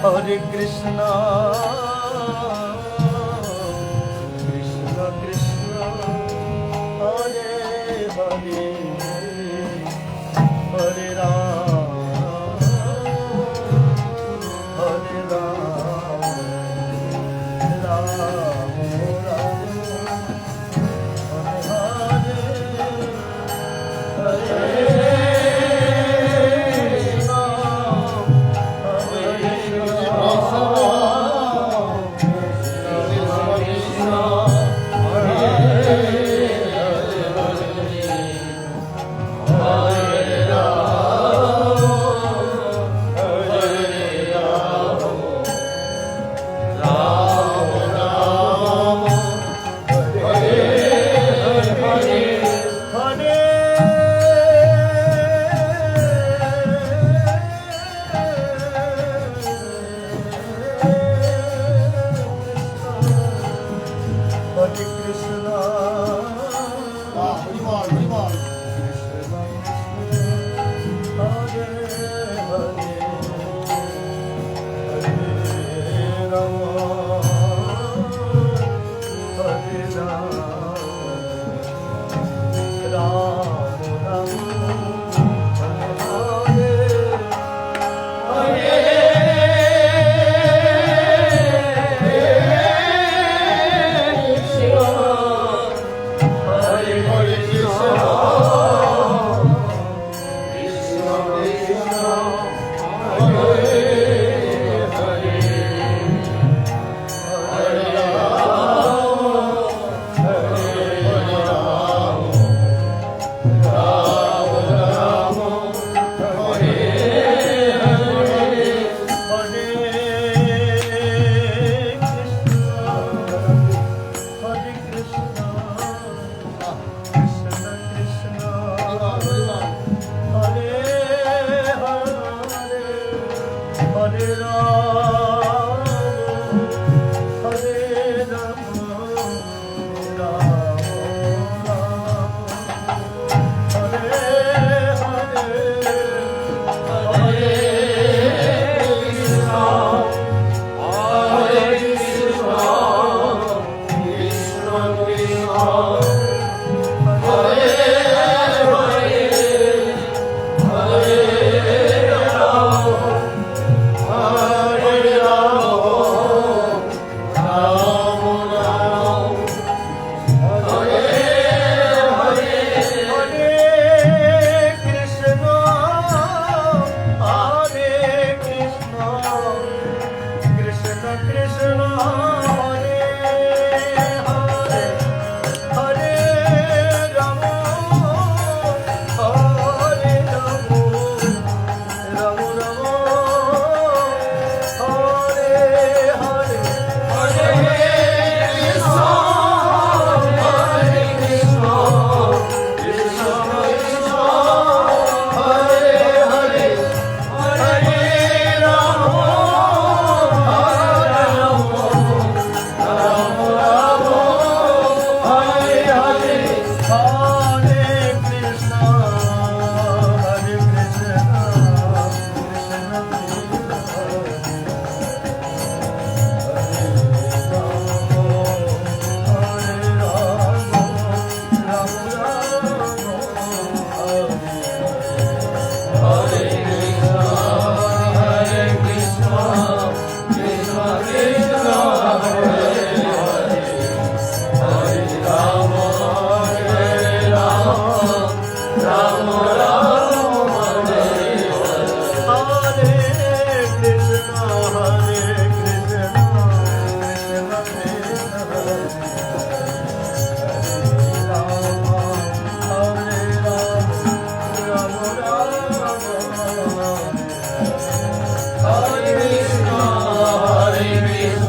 ਹਰੇ ਕ੍ਰਿਸ਼ਨਾ। ਕ੍ਰਿਸ਼ਨਾ ਕ੍ਰਿਸ਼ਨਾ। ਹਰੇ ਹਰੇ ਹਰੇ ਰਾਮ। ਹਰੇ ਰਾਮ ਰਾਮ ਰਾਮ। ਹਰੇ ਹਰੇ 我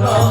감사합니다.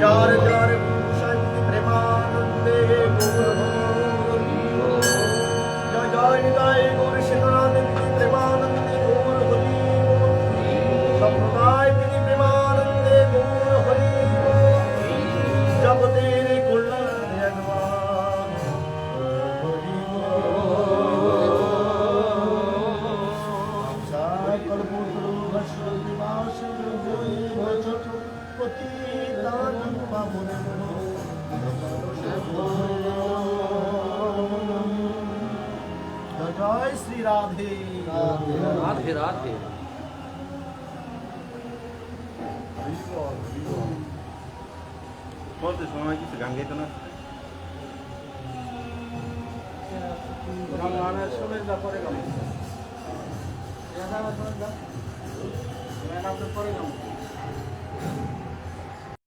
যার যার শ্রী রাধে। রাধে রাধে। বলতে সময় কিছু গান গাইতো না রামায়ণের সবাই যা পরে গান পরে গান